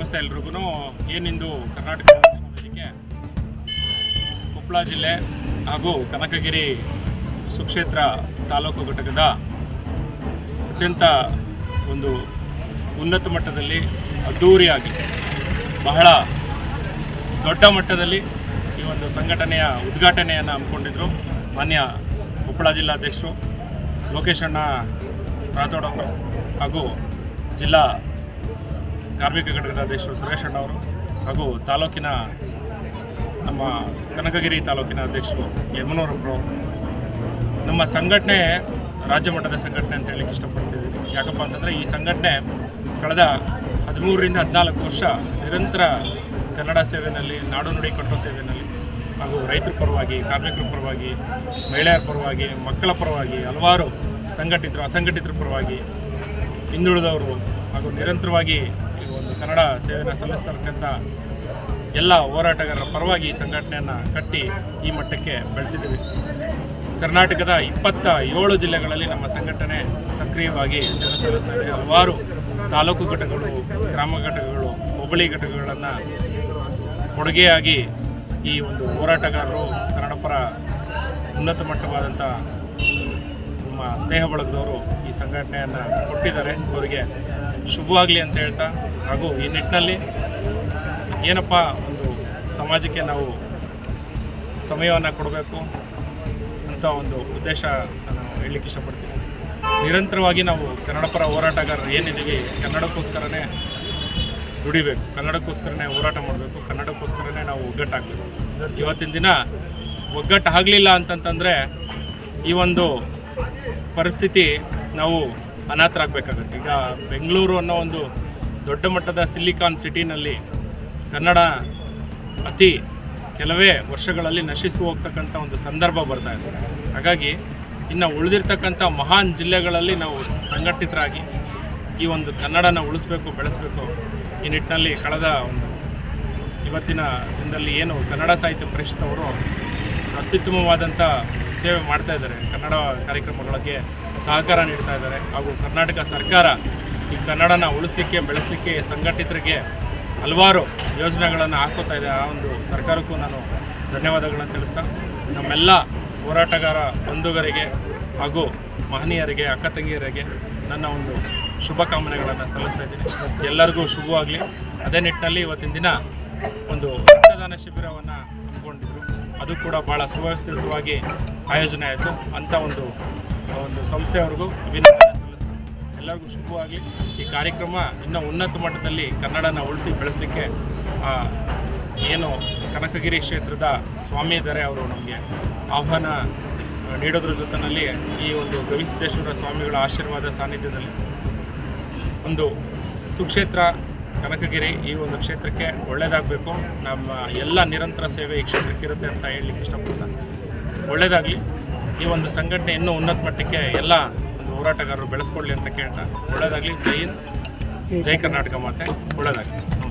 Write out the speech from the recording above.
ನಮಸ್ತೆ ಎಲ್ರಿಗೂ. ಏನಿಂದು ಕರ್ನಾಟಕ ವೇದಿಕೆ ಕೊಪ್ಪಳ ಜಿಲ್ಲೆ ಹಾಗೂ ಕನಕಗಿರಿ ಸುಕ್ಷೇತ್ರ ತಾಲೂಕು ಘಟಕದ ಅತ್ಯಂತ ಒಂದು ಉನ್ನತ ಮಟ್ಟದಲ್ಲಿ ಅದ್ಧೂರಿಯಾಗಿ ಬಹಳ ದೊಡ್ಡ ಮಟ್ಟದಲ್ಲಿ ಈ ಒಂದು ಸಂಘಟನೆಯ ಉದ್ಘಾಟನೆಯನ್ನು ಹಮ್ಮಿಕೊಂಡಿದ್ದರು ಮಾನ್ಯ ಕೊಪ್ಪಳ ಜಿಲ್ಲಾಧ್ಯಕ್ಷರು ಲೋಕೇಶಣ್ಣ ರಾಥೋಡ್ ಅವರು ಹಾಗೂ ಜಿಲ್ಲಾ ಕಾರ್ಮಿಕ ಘಟಕದ ಅಧ್ಯಕ್ಷರು ಸುರೇಶ್ ಅಣ್ಣವರು ಹಾಗೂ ತಾಲೂಕಿನ ನಮ್ಮ ಕನಕಗಿರಿ ತಾಲೂಕಿನ ಅಧ್ಯಕ್ಷರು ಯಮನೂರಪ್ಪರು ನಮ್ಮ ಸಂಘಟನೆ, ರಾಜ್ಯ ಮಟ್ಟದ ಸಂಘಟನೆ ಅಂತ ಹೇಳಲಿಕ್ಕೆ ಇಷ್ಟಪಡ್ತಿದ್ದೀನಿ ಯಾಕಪ್ಪ ಅಂತಂದರೆ ಈ ಸಂಘಟನೆ ಕಳೆದ ಹದಿಮೂರರಿಂದ ಹದಿನಾಲ್ಕು ವರ್ಷ ನಿರಂತರ ಕನ್ನಡ ಸೇವೆಯಲ್ಲಿ ನಾಡು ನುಡಿ ಕಟ್ಟೋ ಸೇವೆಯಲ್ಲಿ ಹಾಗೂ ರೈತರ ಪರವಾಗಿ, ಕಾರ್ಮಿಕರ ಪರವಾಗಿ, ಮಹಿಳೆಯರ ಪರವಾಗಿ, ಮಕ್ಕಳ ಪರವಾಗಿ ಹಲವಾರು ಸಂಘಟಿತರು, ಅಸಂಘಟಿತರ ಪರವಾಗಿ ಹಿಂದುಳಿದವರು ಹಾಗೂ ನಿರಂತರವಾಗಿ ಕನ್ನಡ ಸೇವೆಯನ್ನು ಸಲ್ಲಿಸ್ತಕ್ಕಂಥ ಎಲ್ಲ ಹೋರಾಟಗಾರರ ಪರವಾಗಿ ಈ ಸಂಘಟನೆಯನ್ನು ಕಟ್ಟಿ ಈ ಮಟ್ಟಕ್ಕೆ ಬೆಳೆಸಿದ್ದೀವಿ. ಕರ್ನಾಟಕದ ಇಪ್ಪತ್ತ ಏಳು ಜಿಲ್ಲೆಗಳಲ್ಲಿ ನಮ್ಮ ಸಂಘಟನೆ ಸಕ್ರಿಯವಾಗಿ ಸೇವೆ ಸಲ್ಲಿಸ್ತಾ ಇದೆ. ಹಲವಾರು ತಾಲೂಕು ಘಟಕಗಳು, ಗ್ರಾಮ ಘಟಕಗಳು, ಹೋಬಳಿ ಘಟಕಗಳನ್ನು ಕೊಡುಗೆಯಾಗಿ ಈ ಒಂದು ಹೋರಾಟಗಾರರು ಕನ್ನಡ ಪರ ಉನ್ನತ ಮಟ್ಟವಾದಂಥ ನಮ್ಮ ಸ್ನೇಹ ಬಳಗದವರು ಈ ಸಂಘಟನೆಯನ್ನು ಕೊಟ್ಟಿದ್ದಾರೆ. ಅವರಿಗೆ ಶುಭವಾಗಲಿ ಅಂತ ಹೇಳ್ತಾ, ಹಾಗೂ ಈ ನಿಟ್ಟಿನಲ್ಲಿ ಏನಪ್ಪ ಒಂದು ಸಮಾಜಕ್ಕೆ ನಾವು ಸಮಯವನ್ನು ಕೊಡಬೇಕು ಅಂತ ಒಂದು ಉದ್ದೇಶ ನಾನು ಹೇಳಲಿಕ್ಕೆ ಇಷ್ಟಪಡ್ತೀನಿ. ನಿರಂತರವಾಗಿ ನಾವು ಕನ್ನಡ ಪರ ಹೋರಾಟಗಾರರು ಏನಿದ್ದೀವಿ, ಕನ್ನಡಕ್ಕೋಸ್ಕರನೇ ದುಡಿಬೇಕು, ಕನ್ನಡಕ್ಕೋಸ್ಕರನೇ ಹೋರಾಟ ಮಾಡಬೇಕು, ಕನ್ನಡಕ್ಕೋಸ್ಕರನೇ ನಾವು ಒಗ್ಗಟ್ಟಾಗಬೇಕು. ಇವತ್ತಿನ ದಿನ ಒಗ್ಗಟ್ಟಾಗಲಿಲ್ಲ ಅಂತಂತಂದರೆ ಈ ಒಂದು ಪರಿಸ್ಥಿತಿ ನಾವು ಅನಾಥರಾಗಬೇಕಾಗತ್ತೆ ಈಗ ಬೆಂಗಳೂರು ಅನ್ನೋ ಒಂದು ದೊಡ್ಡ ಮಟ್ಟದ ಸಿಲಿಕಾನ್ ಸಿಟಿನಲ್ಲಿ ಕನ್ನಡ ಅತಿ ಕೆಲವೇ ವರ್ಷಗಳಲ್ಲಿ ನಶಿಸಿ ಹೋಗ್ತಕ್ಕಂಥ ಒಂದು ಸಂದರ್ಭ ಬರ್ತಾ ಇದೆ. ಹಾಗಾಗಿ ಇನ್ನು ಉಳಿದಿರ್ತಕ್ಕಂಥ ಮಹಾನ್ ಜಿಲ್ಲೆಗಳಲ್ಲಿ ನಾವು ಸಂಘಟಿತರಾಗಿ ಈ ಒಂದು ಕನ್ನಡನ ಉಳಿಸ್ಬೇಕು, ಬೆಳೆಸಬೇಕು ಈ ನಿಟ್ಟಿನಲ್ಲಿ ಕಳೆದ ಒಂದು ಇವತ್ತಿನ ದಿನದಲ್ಲಿ ಏನು ಕನ್ನಡ ಸಾಹಿತ್ಯ ಪರಿಷತ್ ಅವರು ಅತ್ಯುತ್ತಮವಾದಂಥ ಸೇವೆ ಮಾಡ್ತಾ ಇದ್ದಾರೆ. ಕನ್ನಡ ಕಾರ್ಯಕ್ರಮಗಳಿಗೆ ಸಹಕಾರ ನೀಡ್ತಾ ಇದ್ದಾರೆ. ಹಾಗೂ ಕರ್ನಾಟಕ ಸರ್ಕಾರ ಈ ಕನ್ನಡನ ಉಳಿಸಲಿಕ್ಕೆ, ಬೆಳೆಸಲಿಕ್ಕೆ ಸಂಘಟಿತರಿಗೆ ಹಲವಾರು ಯೋಜನೆಗಳನ್ನು ಹಾಕೋತಾ ಇದೆ. ಆ ಒಂದು ಸರ್ಕಾರಕ್ಕೂ ನಾನು ಧನ್ಯವಾದಗಳನ್ನು ತಿಳಿಸ್ತಾ, ನಮ್ಮೆಲ್ಲ ಹೋರಾಟಗಾರ ಬಂಧುಗರಿಗೆ ಹಾಗೂ ಮಹನೀಯರಿಗೆ, ಅಕ್ಕ ತಂಗಿಯರಿಗೆ ನನ್ನ ಒಂದು ಶುಭಕಾಮನೆಗಳನ್ನು ಸಲ್ಲಿಸ್ತಾ ಇದ್ದೀನಿ. ಎಲ್ಲರಿಗೂ ಶುಭವಾಗಲಿ. ಅದೇ ನಿಟ್ಟಿನಲ್ಲಿ ಇವತ್ತಿನ ದಿನ ಒಂದು ರಕ್ತದಾನ ಶಿಬಿರವನ್ನು ಹಮ್ಮಿಕೊಂಡಿದ್ರು. ಅದು ಕೂಡ ಭಾಳ ಸುವ್ಯವಸ್ಥಿತವಾಗಿ ಆಯೋಜನೆ ಆಯಿತು. ಅಂಥ ಒಂದು ಒಂದು ಸಂಸ್ಥೆಯವರೆಗೂ ಅಭಿನಂದನೆ ಸಲ್ಲಿಸ್ತೀನಿ ಎಲ್ಲರಿಗೂ ಶುಭವಾಗಲಿ ಈ ಕಾರ್ಯಕ್ರಮ ಇನ್ನೂ ಉನ್ನತ ಮಟ್ಟದಲ್ಲಿ ಕನ್ನಡನ ಉಳಿಸಿ ಬೆಳೆಸಲಿಕ್ಕೆ ಏನು ಕನಕಗಿರಿ ಕ್ಷೇತ್ರದ ಸ್ವಾಮಿ ಇದ್ದಾರೆ, ಅವರು ನಮಗೆ ಆಹ್ವಾನ ನೀಡೋದ್ರ ಜೊತೆಯಲ್ಲಿ ಈ ಒಂದು ಗವಿಸಿದ್ದೇಶ್ವರ ಸ್ವಾಮಿಗಳ ಆಶೀರ್ವಾದ ಸಾನ್ನಿಧ್ಯದಲ್ಲಿ ಒಂದು ಸುಕ್ಷೇತ್ರ ಕನಕಗಿರಿ ಈ ಒಂದು ಕ್ಷೇತ್ರಕ್ಕೆ ಒಳ್ಳೆಯದಾಗಬೇಕು ನಮ್ಮ ಎಲ್ಲ ನಿರಂತರ ಸೇವೆ ಈ ಕ್ಷೇತ್ರಕ್ಕೆ ಇರುತ್ತೆ ಅಂತ ಹೇಳಲಿಕ್ಕೆ ಇಷ್ಟಪಡ್ತಾ. ಒಳ್ಳೆಯದಾಗಲಿ ಈ ಒಂದು ಸಂಘಟನೆ ಇನ್ನೂ ಉನ್ನತ ಮಟ್ಟಕ್ಕೆ ಎಲ್ಲ ಒಂದು ಹೋರಾಟಗಾರರು ಬೆಳೆಸ್ಕೊಳ್ಳಿ ಅಂತ ಕೇಳ್ತಾ. ಒಳ್ಳೆಯದಾಗಲಿ ಜೈ ಹಿಂದ್. ಜೈ ಕರ್ನಾಟಕ. ಮಾತೆ. ಒಳ್ಳೆಯದಾಗಲಿ